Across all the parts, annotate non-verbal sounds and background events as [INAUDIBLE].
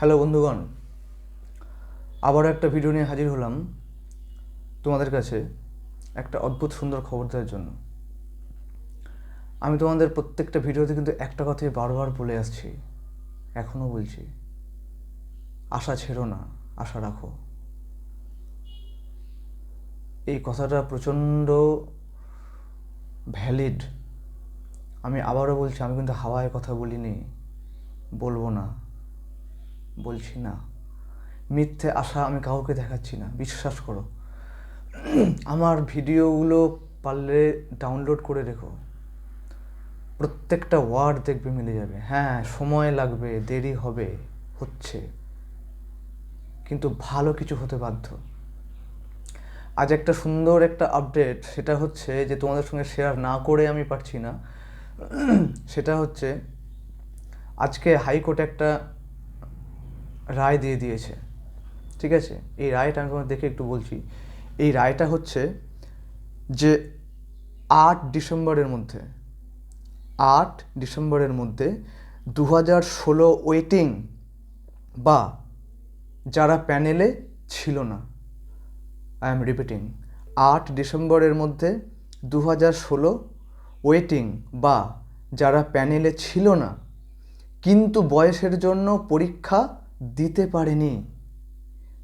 Hello বন্ধুগণ, আবারও একটা ভিডিও নিয়ে হাজির হলাম তোমাদের কাছে একটা অদ্ভুত সুন্দর খবর দেওয়ার জন্য। আমি তোমাদের প্রত্যেকটা ভিডিওতে কিন্তু একটা কথাই বারবার বলে আসছি, এখনও বলছি, আশা ছেড়ো না, আশা রাখো। এই কথাটা প্রচণ্ড ভ্যালিড আমি আবারও বলছি, আমি কিন্তু হাওয়ায় কথা বলিনি, বলব না। বলছি না। মিথ্যে আশা আমি কাউকে দেখাচ্ছি না, বিশ্বাস করো। আমার ভিডিওগুলো পারলে ডাউনলোড করে রেখো। প্রত্যেকটা ওয়ার্ড দেখবে মিলে যাবে। হ্যাঁ সময় লাগবে, দেরি হবে, হচ্ছে। কিন্তু ভালো কিছু হতে বাধ্য। আজ একটা সুন্দর একটা আপডেট সেটা হচ্ছে যে তোমাদের সঙ্গে শেয়ার না করে আমি পারছি না। সেটা হচ্ছে, আজকে হাইকোর্টে একটা রায় দিয়ে দিয়েছে। ঠিক আছে? এই রায়টা আমি তোমাদের দেখে একটু বলছি। এই রায়টা হচ্ছে যে আট ডিসেম্বরের মধ্যে, আট ডিসেম্বরের মধ্যে দু হাজার ষোলো ওয়েটিং বা যারা প্যানেলে ছিল না আই এম রিপিটিং আট ডিসেম্বরের মধ্যে দু হাজার ষোলো ওয়েটিং বা যারা প্যানেলে ছিল না, কিন্তু বয়সের জন্য পরীক্ষা দিতে পারেনি।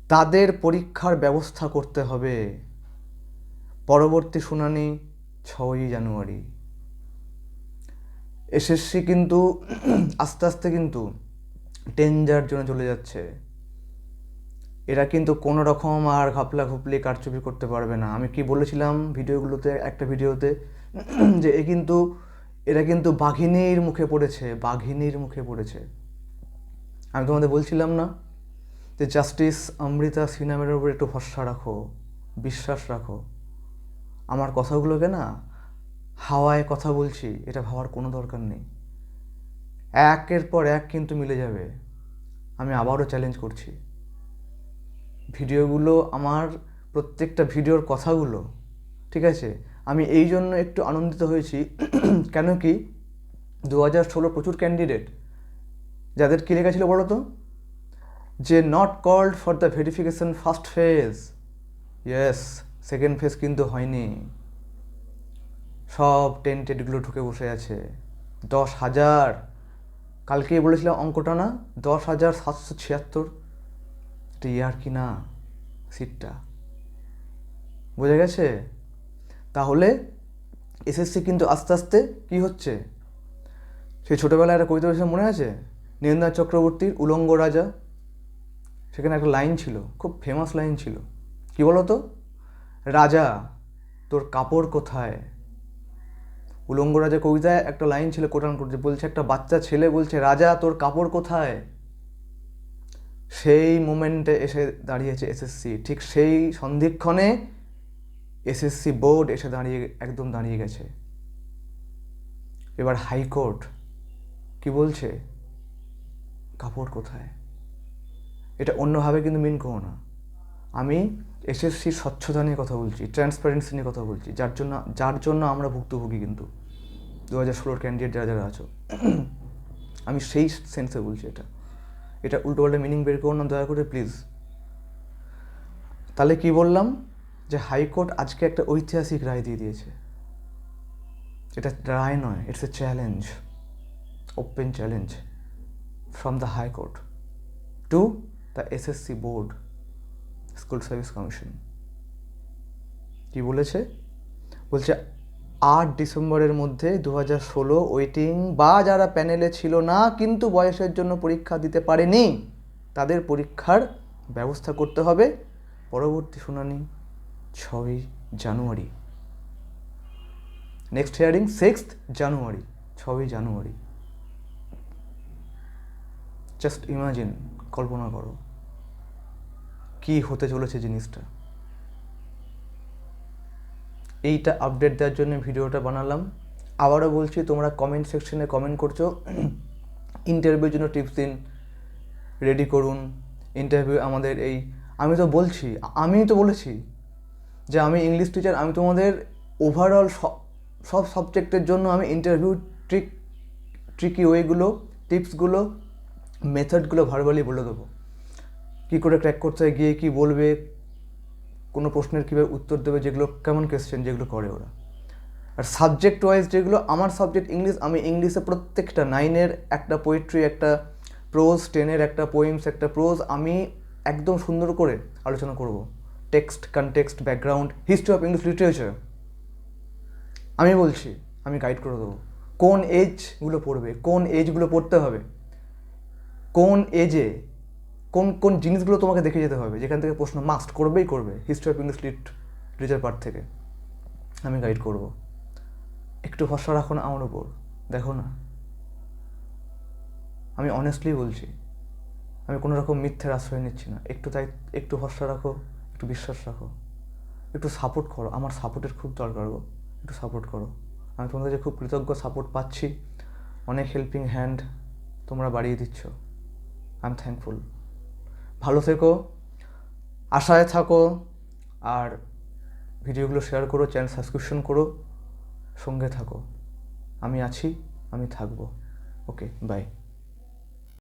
তাদের পরীক্ষার ব্যবস্থা করতে হবে। পরবর্তী শুনানি ছয়ই জানুয়ারি। এসএসসি কিন্তু আস্তে আস্তে কিন্তু ডেঞ্জার জন্য চলে যাচ্ছে। এরা কিন্তু কোনো রকম আর ঘাপলা ঘুপলি কারচুপি করতে পারবে না। আমি কি বলেছিলাম ভিডিওগুলোতে, একটা ভিডিওতে, যে এ কিন্তু, এরা কিন্তু বাঘিনীর মুখে পড়েছে, বাঘিনীর মুখে পড়েছে। আমি তোমাদের বলছিলাম না যে জাস্টিস অমৃতা সিনেমার উপর একটু ভরসা রাখো, বিশ্বাস রাখো। আমার কথাগুলোকে না হাওয়ায় কথা বলছি, এটা ভাবার কোনো দরকার নেই। একের পর এক কিন্তু মিলে যাবে। আমি আবারও চ্যালেঞ্জ করছি। ভিডিওগুলো আমার প্রত্যেকটা ভিডিওর কথাগুলো, ঠিক আছে? আমি এই জন্য একটু আনন্দিত হয়েছি। কেন কি? দু হাজার ষোলো প্রচুর ক্যান্ডিডেট যাদের কী লেখা ছিল বলো তো? যে not called for the verification first phase yes second phase কিন্তু হয়নি। সব টেন্টেডগুলো ঢুকে বসে আছে। দশ হাজার। কালকেই বলেছিলাম অঙ্কটা না? দশ হাজার সাতশো ছিয়াত্তর। এটা ইয়ার কি না সিটটা বোঝা গেছে? তাহলে এসএসসি কিন্তু আস্তে আস্তে কি হচ্ছে? সেই ছোটোবেলায় একটা কবিতা মনে আছে? নীরেন্দ্রনাথ চক্রবর্তীর উলঙ্গ রাজা, সেখানে একটা লাইন ছিল, খুব ফেমাস লাইন ছিল। কি বলো তো রাজা, তোর কাপড় কোথায়? উলঙ্গ রাজা কবিতায় একটা লাইন ছিল কোটান করছে বলছে, একটা বাচ্চা ছেলে বলছে, রাজা, তোর কাপড় কোথায়? সেই মোমেন্টে এসে দাঁড়িয়েছে এসএসসি ঠিক সেই সন্ধিক্ষণে এসএসসি বোর্ড এসে দাঁড়িয়ে, একদম দাঁড়িয়ে গেছে। এবার হাইকোর্ট কি বলছে? কাপড় কোথায়? এটা অন্যভাবে কিন্তু মিন করো না। আমি এসএসসির স্বচ্ছতা নিয়ে কথা বলছি ট্রান্সপারেন্সি নিয়ে কথা বলছি, যার জন্য যার জন্য আমরা ভুক্তভোগী কিন্তু। দু হাজার ষোলোর ক্যান্ডিডেট যারা যারা আছো, আমি সেই সেন্সে বলছি এটা। এটা উল্টো পাল্টা মিনিং বের করো না, দয়া করে প্লিজ তাহলে কি বললাম? যে হাইকোর্ট আজকে একটা ঐতিহাসিক রায় দিয়ে দিয়েছে। এটা রায় নয় it's a challenge open challenge from the high court to the SSC board school service commission কি বলেছে? বলছে, আট ডিসেম্বরের মধ্যে দু হাজার ষোলো ওয়েটিং বা যারা প্যানেলে ছিল না, কিন্তু বয়সের জন্য পরীক্ষা দিতে পারেনি, তাদের পরীক্ষার ব্যবস্থা করতে হবে। পরবর্তী শুনানি ছয়ই জানুয়ারি। নেক্সট হিয়ারিং সিক্সথ জানুয়ারি ছয়ই জানুয়ারি। জাস্ট ইমাজিন কল্পনা করো, কি হতে চলেছে জিনিসটা। এইটা আপডেট দেওয়ার জন্য ভিডিওটা বানালাম। আবারও বলছি, তোমরা কমেন্ট সেকশনে কমেন্ট করছ। [CLEARS THROAT] ইন্টারভিউর জন্য টিপস দিন রেডি করুন। ইন্টারভিউ আমাদের এই, আমি তো বলছি আমি তো বলেছি যে আমি ইংলিশ টিচার আমি তোমাদের ওভারঅল সব সাবজেক্টের জন্য আমি ইন্টারভিউ ট্রিক ট্রিকি ওয়েগুলো টিপসগুলো মেথডগুলো ভার্বালি বলে দেবো। কী করে ক্র্যাক করতে হয়, গিয়ে কী বলবে, কোনো প্রশ্নের কীভাবে উত্তর দেবে, যেগুলো কেমন কোয়েশ্চেন যেগুলো করে ওরা। আর সাবজেক্ট ওয়াইজ যেগুলো, আমার সাবজেক্ট ইংলিশ আমি ইংলিশে প্রত্যেকটা নাইনের একটা পোয়েট্রি একটা প্রোজ টেনের একটা পোয়েমস একটা প্রোজ আমি একদম সুন্দর করে আলোচনা করব। Text context background history of English literature আমি বলছি, আমি গাইড করে দেবো। কোন এজগুলো পড়বে, কোন এজগুলো পড়তে হবে? কোন এজে কোন কোন জিনিসগুলো তোমাকে দেখে যেতে হবে? যেখান থেকে প্রশ্ন মাস্ট করবেই করবে history of English lit liter part থেকে। আমি গাইড করব। একটু ভরসা রাখো না আমার উপর। দেখো না। আমি অনেস্টলি বলছি, আমি কোনো রকম মিথ্যের আশ্রয় নিচ্ছি না। একটু তাই, একটু ভরসা রাখো, একটু বিশ্বাস রাখো। একটু সাপোর্ট করো। আমার সাপোর্টের খুব দরকার গো। একটু সাপোর্ট করো। আমি তোমাদের কাছে খুব কৃতজ্ঞ সাপোর্ট পাচ্ছি। অনেক হেল্পিং হ্যান্ড তোমরা বাড়িয়ে দিচ্ছ। আই এম থ্যাঙ্কফুল ভালো থেকো, আশায় থাকো, আর ভিডিওগুলো শেয়ার করো চ্যানেল সাবস্ক্রিপশন করো, সঙ্গে থাকো। আমি আছি, আমি থাকব। Okay bye